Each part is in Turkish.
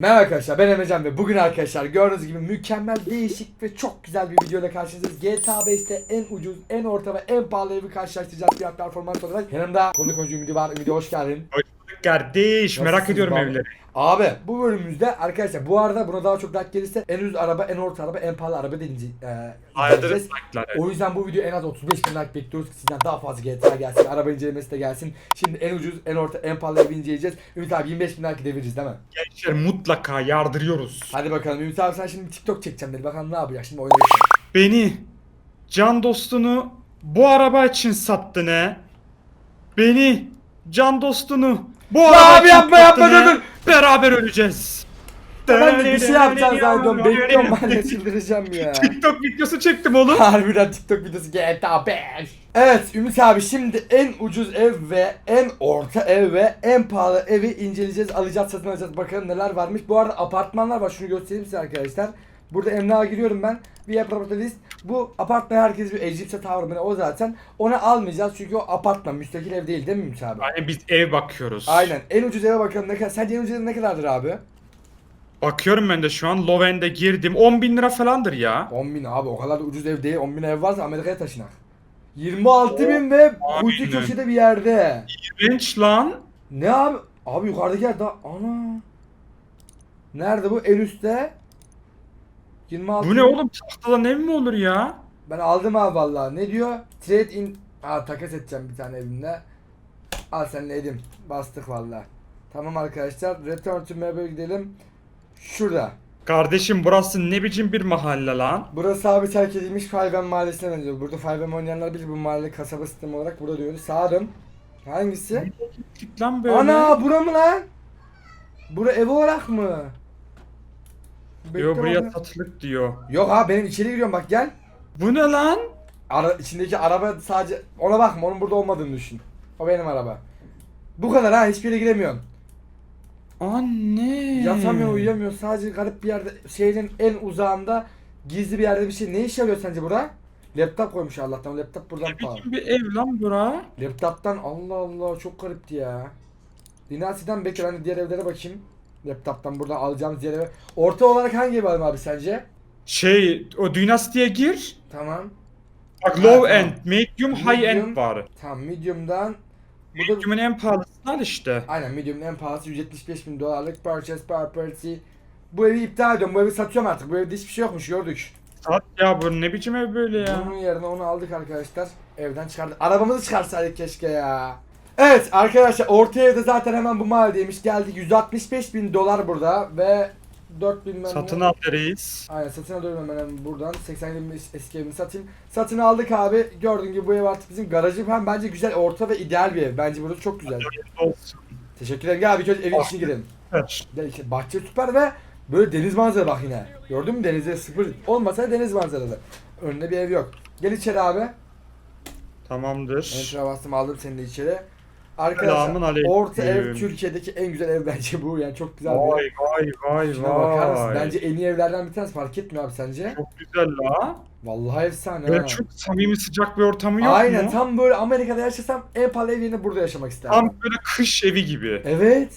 Merhaba arkadaşlar ben Emrecan ve bugün arkadaşlar gördüğünüz gibi mükemmel değişik ve çok güzel bir videoyla karşınızdayız. GTA 5'te en ucuz, en orta ve en pahalı evi karşılaştıracağız fiyat performans olarak. Yanımda konuk oyuncu Ümidi var. Ümidi hoş geldin. Kardeş merak ediyorum baba? evleri. Abi bu bölümümüzde arkadaşlar bu arada buna daha çok like gelirse en ucuz araba, en orta araba, en pahalı araba deneyeceğiz. E, izleyeceğiz. sakları. O yüzden bu video en az 35 bin like bekliyoruz ki sizden daha fazla GTA gelsin, araba incelemesi de gelsin. Şimdi en ucuz, en orta, en pahalı evi inceleyeceğiz. Ümit abi 25 bin like devireceğiz değil mi? Gençler mutlaka yardırıyoruz. Hadi bakalım Ümit abi sen şimdi TikTok çekeceğim dedi. Bakalım ne yapacak şimdi geçelim. Beni, can dostunu bu araba için sattı ne? Beni, can dostunu bu abi yapma, yapma, dur, dur. Beraber öleceğiz. Ben de bir şey yapacağım zannediyorum. Bekliyorum ben de çıldıracağım ya. TikTok videosu çektim oğlum. Harbiden TikTok videosu GTA 5. Evet Ümit abi şimdi en ucuz ev ve en orta ev ve en pahalı evi inceleyeceğiz, alacağız, satın alacağız. Bakalım neler varmış. Bu arada apartmanlar var. Şunu göstereyim size arkadaşlar. Burada emlağa giriyorum ben. Bir list. Bu apartman herkes bir mı ne o zaten. Onu almayacağız çünkü o apartman müstakil ev değil değil mi Ümit abi? Yani biz ev bakıyoruz. Aynen. En ucuz eve bakalım ne kadar. Sence en ucuz ev ne kadardır abi? Bakıyorum ben de şu an Loven'de girdim. 10 bin lira falandır ya. 10 bin abi o kadar da ucuz ev değil. 10 bin ev varsa Amerika'ya taşınak. 26 bin ve kuytu aynen. köşede bir yerde. İğrenç lan. Ne abi? Abi yukarıdaki yer daha... Ana. Nerede bu? En üstte. 26 Bu ne oğlum? Tahtadan ev mi olur ya? Ben aldım abi vallahi. Ne diyor? Trade in... Aa takas edeceğim bir tane evimde. Al seninle edim. Bastık vallahi. Tamam arkadaşlar. Return to map'e gidelim. Şurada. Kardeşim burası ne biçim bir mahalle lan? Burası abi terk edilmiş Five mahallesine benziyor. Burada Five oynayanlar bilir bu mahalle kasaba sistemi olarak burada diyoruz. Sağdım. Hangisi? Git lan böyle. Ana bura mı lan? Bura ev olarak mı? Bekle Yo buraya bakayım. satılık diyor. Yok ha benim içeri giriyorum bak gel. Bu ne lan? Ara, içindeki araba sadece ona bakma onun burada olmadığını düşün. O benim araba. Bu kadar ha hiçbir yere giremiyorsun. Anne. Yatamıyor uyuyamıyor sadece garip bir yerde şehrin en uzağında gizli bir yerde bir şey. Ne iş yarıyor sence bura? Laptop koymuş Allah'tan laptop buradan Ne pahalı. biçim bir ev lan bura? Laptop'tan Allah Allah çok garipti ya. Dinasi'den bekle ben de diğer evlere bakayım. Laptop'tan buradan alacağımız eve. Orta olarak hangi ev alayım abi sence? Şey o Dynasty'ye gir. Tamam. Bak Ha, low tamam. end, medium, high Medium. end var. Tamam medium'dan. Bu da Medium'un en pahalısını al işte. aynen medium'un en pahalısı 175 bin dolarlık purchase property. Bu evi iptal ediyorum. Bu evi satıyorum artık. Bu evde hiçbir şey yokmuş gördük. Sat ya bu ne biçim ev böyle ya? Bunun yerine onu aldık arkadaşlar. Evden çıkardık. Arabamızı çıkarsaydık keşke ya. Evet arkadaşlar orta evde zaten hemen bu mahalledeymiş. Geldik 165 bin dolar burada ve 4 bin ben Satın al reis. Aynen satın alıyorum hemen buradan. 80 bin eski evimi satayım. Satın aldık abi. Gördüğün gibi bu ev artık bizim garajı hem bence güzel orta ve ideal bir ev. Bence burası çok güzel. Olsun. Teşekkür ederim. Gel abi önce evin içine girelim. İşte bahçe süper ve böyle deniz manzara bak yine. Gördün mü denize sıfır. Olmasa deniz manzaralı. Önünde bir ev yok. Gel içeri abi. Tamamdır. Enter'a bastım aldım seni de içeri. Selamun Arkadaşlar aleyküm. orta ev Türkiye'deki en güzel ev bence bu. Yani çok güzel bir ev. vay vay Şuna bakar mısın? vay. Bence en iyi evlerden bir tanesi fark etmiyor abi sence? Çok güzel la. Vallahi efsane Böyle ha. çok samimi sıcak bir ortamı yok Aynen mu? tam böyle Amerika'da yaşasam en pahalı ev yerine burada yaşamak isterdim. Tam böyle kış evi gibi. Evet.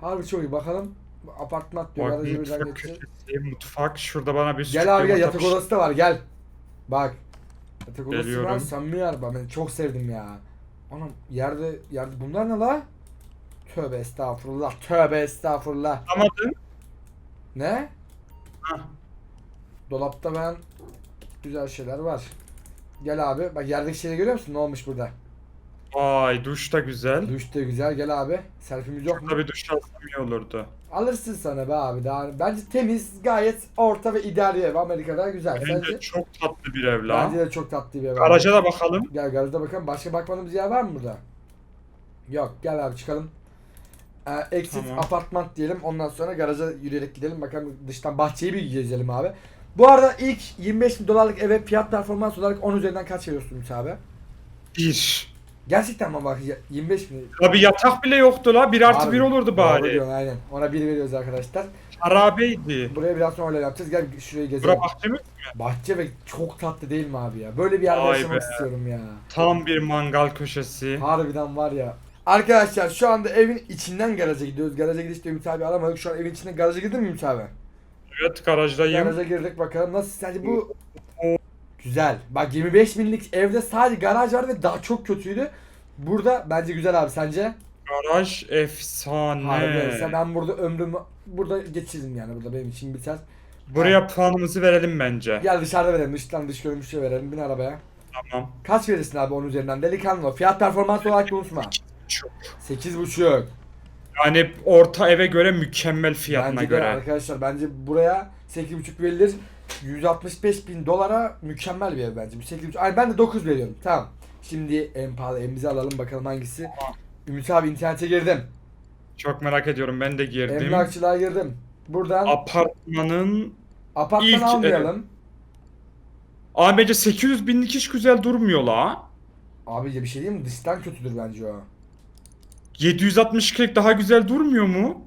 Harbi çok iyi bakalım. Apartman diyor. Bak Garajı birden mutfak köşesi, mutfak. Şurada bana bir Gel abi gel yumurta yatak odası da var gel. Bak. Yatak odası var Geliyorum. samimi yer ben çok sevdim ya. Anam yerde yerde bunlar ne la? Tövbe estağfurullah tövbe estağfurullah. Anlamadın? Ne? Hah. Dolapta ben güzel şeyler var. Gel abi bak yerdeki şeyleri görüyor musun ne olmuş burada? Vay duş da güzel. Duş da güzel gel abi. Selfie'miz yok mu? Şurada bir duş alsam iyi olurdu. Alırsın sana be abi daha. Bence temiz gayet orta ve ideal bir ev Amerika'da güzel. Bence Sence? çok tatlı bir ev la. Bence de çok tatlı bir ev. Garaja da bakalım. Gel garajda bakalım. Başka bakmadığımız yer var mı burada? Yok. Gel abi çıkalım. Ee, exit Tamam. apartman diyelim. Ondan sonra garaja yürüyerek gidelim. Bakalım dıştan bahçeyi bir gezelim abi. Bu arada ilk 25 bin dolarlık eve fiyat performans olarak 10 üzerinden kaç veriyorsun Ümit abi? Bir. Gerçekten mi bak ya- 25 bin? La bir yatak bile yoktu la. Bir artı Abi, bir olurdu Doğru bari. diyorsun aynen. Ona 1 veriyoruz arkadaşlar. Harabeydi. Buraya biraz sonra öyle yapacağız. Gel şurayı gezelim. Bura bahçemiz Bahçe ve çok tatlı değil mi abi ya? Böyle bir yerde Vay yaşamak be. istiyorum ya. tam bir mangal köşesi. Harbiden var ya. Arkadaşlar şu anda evin içinden garaja gidiyoruz. Garaja gidişte Ümit abi aramadık. Şu an evin içinden garaja girdin mi Ümit abi? Evet garajdayım. Garaja girdik bakalım nasıl sence bu güzel. Bak 25 binlik evde sadece garaj var ve daha çok kötüydü. Burada bence güzel abi sence? Garaj efsane. Harbiden ben burada ömrümü burada geçirdim yani burada benim için biter. Buraya puanımızı verelim bence. Gel dışarıda verelim dıştan dış görünüşe verelim bin arabaya. Tamam. Kaç verirsin abi onun üzerinden delikanlı fiyat performans olarak da unutma. Çok. 8.5 Yani orta eve göre mükemmel fiyatına Bence de göre. arkadaşlar bence buraya 8.5 verilir. 165 bin dolara mükemmel bir ev bence. Bu 8.5 Ay ben de 9 veriyorum. Tamam. Şimdi en pahalı evimizi alalım bakalım hangisi. Ümit abi internete girdim. Çok merak ediyorum ben de girdim. Emlakçılığa girdim. Buradan Apartmanın apartman ilk- almayalım. Abi bence 800 binlik hiç güzel durmuyor la. Abi bir şey diyeyim mi? Dıştan kötüdür bence o. 762'lik daha güzel durmuyor mu?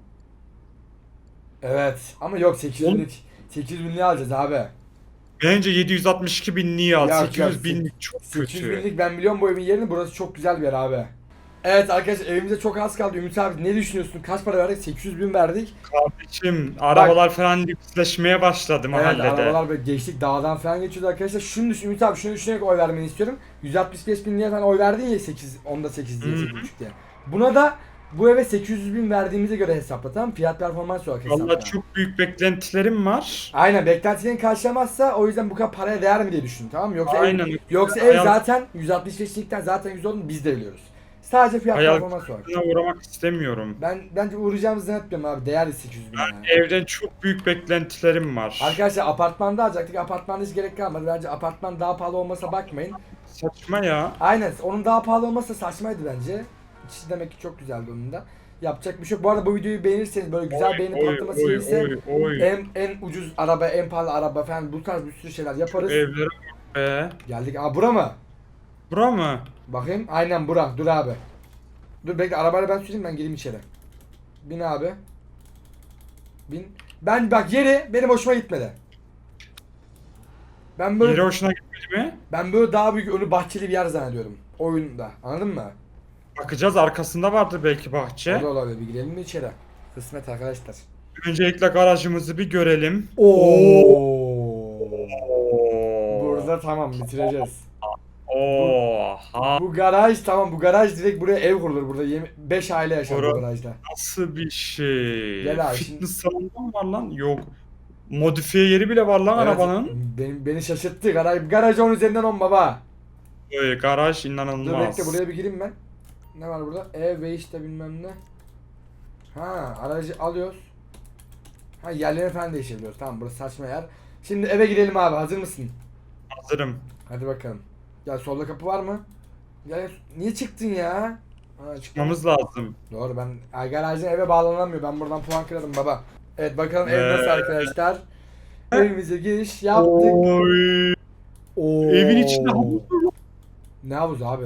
Evet ama yok 800 Oğlum- binlik. 800 binliği alacağız abi. Bence 762 binliği al. Yok, 800 yok, binlik çok 800 kötü. binlik ben biliyorum bu evin yerini. Burası çok güzel bir yer abi. Evet arkadaşlar evimize çok az kaldı. Ümit abi ne düşünüyorsun? Kaç para verdik? 800 bin verdik. Kardeşim arabalar falan lüksleşmeye başladı Evet mahallede. arabalar böyle geçtik dağdan falan geçiyordu arkadaşlar. Şunu düşün Ümit abi şunu düşünerek oy vermeni istiyorum. 165 bin liraya falan oy verdin ya 8, onda 8 diye Hı hı. 8,5 diye. Buna da bu eve 800 bin verdiğimize göre hesapla tamam mı? Fiyat performans olarak hesapla. Valla çok büyük beklentilerim var. Aynen beklentilerini karşılamazsa o yüzden bu kadar paraya değer mi diye düşün tamam mı? Yoksa Aynen. ev, yoksa ev Hayal- zaten 165'likten zaten 100 olduğunu biz de biliyoruz. Sadece fiyat Hayal performans olarak. Buna uğramak istemiyorum. Ben bence uğrayacağımızı zannetmiyorum abi. Değerli 800 bin yani. Evden çok büyük beklentilerim var. Arkadaşlar apartmanda alacaktık. Apartmanda hiç gerek kalmadı. Bence apartman daha pahalı olmasa bakmayın. Saçma ya. Aynen. Onun daha pahalı olması saçmaydı bence. İçi demek ki çok güzeldi onun da. Yapacak bir şey yok. Bu arada bu videoyu beğenirseniz böyle güzel Oy, beğeni oy, patlaması oy, gelirse oy, oy. en en ucuz araba, en pahalı araba falan bu tarz bir sürü şeyler yaparız. Evlere be. Geldik. Aa bura mı? Bura mı? Bakayım. Aynen bura. Dur abi. Dur bekle arabayla ben süreyim ben gireyim içeri. Bin abi. Bin. Ben bak yeri benim hoşuma gitmedi. Ben böyle Yeri hoşuna gitmedi mi? ben böyle daha büyük önü bahçeli bir yer zannediyorum oyunda. Anladın mı? Bakacağız arkasında vardır belki bahçe. O da olabilir. Bir girelim mi içeri? Kısmet arkadaşlar. Öncelikle garajımızı bir görelim. Oo. Oo. Burada tamam bitireceğiz. Oha. Bu garaj tamam bu garaj direkt buraya ev kurulur. Burada 5 aile yaşar bu garajda. Nasıl bir şey? Gel abi, Fitness salonu mu var lan? Yok. Modifiye yeri bile var lan Evet, arabanın. Beni, beni şaşırttı. Garaj, garaj 10 üzerinden 10 baba. Oy, garaj Dur inanılmaz. bekle buraya bir gireyim ben. Ne var burada? E ve işte bilmem ne. Ha aracı alıyoruz. Ha yerlerini falan değiştirebiliyoruz. Tamam burası saçma yer. Şimdi eve girelim abi hazır mısın? Hazırım. Hadi bakalım. Gel solda kapı var mı? Gel niye çıktın ya? Ha. Çıkmamız lazım. Doğru ben Ay, garajdan eve bağlanamıyor. Ben buradan puan kırarım baba. Evet bakalım ev nasıl Ee. arkadaşlar. Evimize giriş yaptık. Oy. Oo. Evin içinde havuz? Ne havuz abi?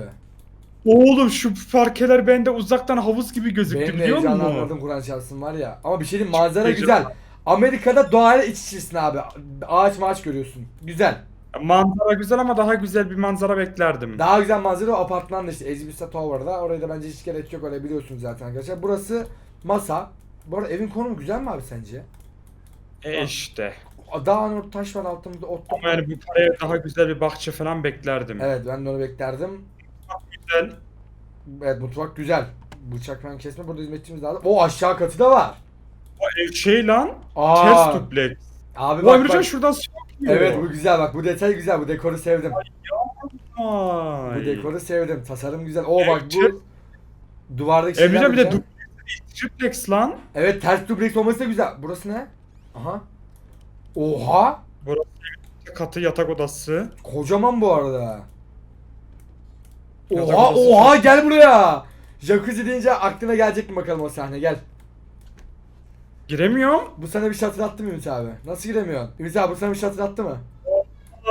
Oğlum şu parkeler bende uzaktan havuz gibi gözüktü Benim de biliyor musun? heyecanlandırdım Kur'an çalsın var ya. Ama bir şey diyeyim manzara heyecan- güzel. Amerika'da doğayla iç içesin abi. Ağaç maaç görüyorsun. Güzel. Manzara güzel ama daha güzel bir manzara beklerdim. Daha güzel manzara o apartman da işte Ezbisa Tower'da. Oraya da bence hiç gerek yok öyle biliyorsunuz zaten arkadaşlar. Burası masa. Bu arada evin konumu güzel mi abi sence? E işte. Dağın ort taş var altımızda ot. Ama yani bu paraya daha güzel bir bahçe falan beklerdim. Evet ben de onu beklerdim. Güzel. Evet mutfak güzel. Bıçak falan kesme burada hizmetçimiz lazım. O aşağı katı da var. O ev şey lan. Aa, Ters dubleks. Abi bak, bak. şuradan su akıyor. Evet bu güzel bak bu detay güzel bu dekoru sevdim. Vay. Bu dekoru sevdim. Tasarım güzel. Oo bak bu duvardaki şeyler Emircan bir de triplex lan. Evet ters dubleks olması da güzel. Burası ne? Aha. Oha. Katı yatak odası. Kocaman bu arada. Yatak Oha odası oha gel buraya. Jacuzzi deyince aklına gelecek mi bakalım o sahne gel. Giremiyorum. Bu sana bir şey hatırlattı mı Ümit abi? Nasıl giremiyorsun? Ümit abi bu sana bir şey hatırlattı mı?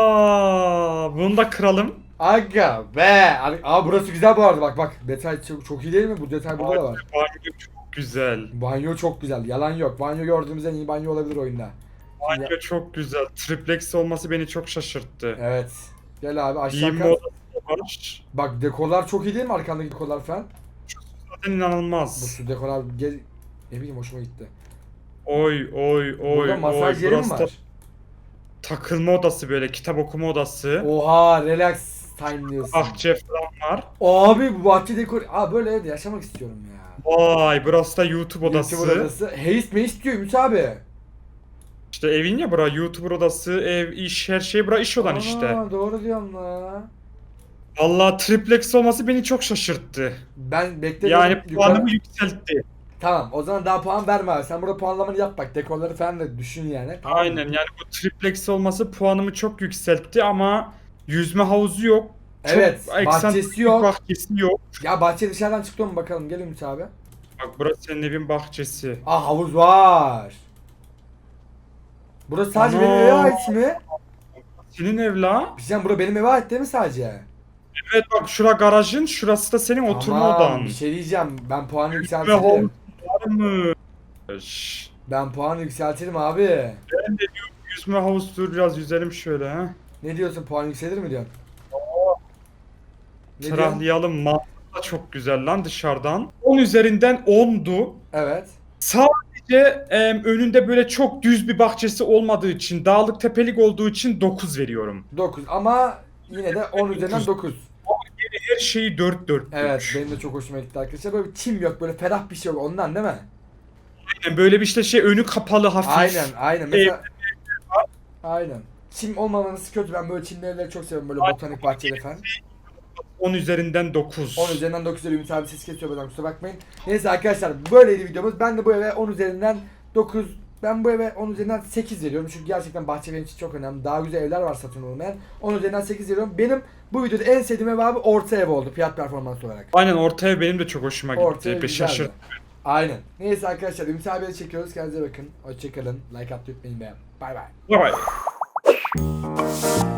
Aa, bunu da kıralım. Aga be. Aa burası güzel bu arada bak bak. Detay çok, çok iyi değil mi? Bu detay burada da var. Banyo çok güzel. Banyo çok güzel. Yalan yok. Banyo gördüğümüz en iyi banyo olabilir oyunda. Banyo çok güzel. Triplex olması beni çok şaşırttı. Evet. Gel abi aşağı Giyinme kat. odası da var. Bak dekorlar çok iyi değil mi arkandaki dekorlar falan? zaten inanılmaz. Bu su dekor abi gel... Ne bileyim hoşuma gitti. Oy oy oy Burada masaj oy. yeri mi Burası da var? takılma odası böyle kitap okuma odası. Oha relax time diyorsun. Bahçe falan var. Abi bu bahçe dekor... Abi böyle evde yaşamak istiyorum ya. Vay burası da YouTube odası. YouTuber odası. Heist mi istiyor Ümit abi? İşte evin ya bura YouTuber odası, ev, iş her şey bura iş olan işte. Aa, doğru diyorum la. Vallahi triplex olması beni çok şaşırttı. Ben bekledim. Yani puanımı yükseltti. Tamam o zaman daha puan verme abi. Sen burada puanlamanı yap bak. Dekorları falan da düşün yani. Tamam mı? Aynen yani bu triplex olması puanımı çok yükseltti ama yüzme havuzu yok. Çok Evet, bahçesi bir yok. Bahçesi yok. Ya bahçe dışarıdan çıktı mı bakalım. Gel Ümit abi. Bak burası senin evin bahçesi. Aa havuz var. Burası sadece Ana. benim eve ait mi? Senin ev la. Bizden bura benim eve ait değil mi sadece? Evet bak şura garajın, şurası da senin oturma Tamam, odan. Bir şey diyeceğim. Ben puanı Yüzme yükseltirim. havuzu var mı? Şşş. Ben puanı yükseltirim abi. Ben de diyorum yüzme havuzu dur biraz yüzelim şöyle ha. Ne diyorsun? Puan yükselir mi diyorsun? Ne diyorsun? Tırahlayalım. Manzara da çok güzel lan dışarıdan. 10 üzerinden 10'du. Evet. Sadece em, önünde böyle çok düz bir bahçesi olmadığı için, dağlık tepelik olduğu için 9 veriyorum. 9 ama yine de 10 üzerinden 9. Her şeyi 4 4. Evet benim de çok hoşuma gitti arkadaşlar. Böyle bir çim yok böyle ferah bir şey yok ondan değil mi? Yani böyle bir işte şey önü kapalı hafif. Aynen aynen mesela Aynen. Çim olmaması kötü ben böyle çimli evleri çok seviyorum böyle botanik bahçeli falan. 10 üzerinden 9. 10 üzerinden 9 üzeri Ümit abi ses kesiyor buradan kusura bakmayın. Neyse arkadaşlar böyleydi videomuz. Ben de bu eve 10 üzerinden 9 ben bu eve 10 üzerinden 8 veriyorum. Çünkü gerçekten bahçe benim için çok önemli. Daha güzel evler var satın olmayan. 10 üzerinden 8 veriyorum. Benim bu videoda en sevdiğim ev abi orta ev oldu fiyat performans olarak. Aynen ortaya benim de çok hoşuma gitti. Orta ev Bir güzeldi. şaşırt. Aynen. Neyse arkadaşlar Ümit abiye çekiyoruz. Kendinize bakın. Hoşçakalın. Like atmayı unutmayın. Bay bay. Bye bye.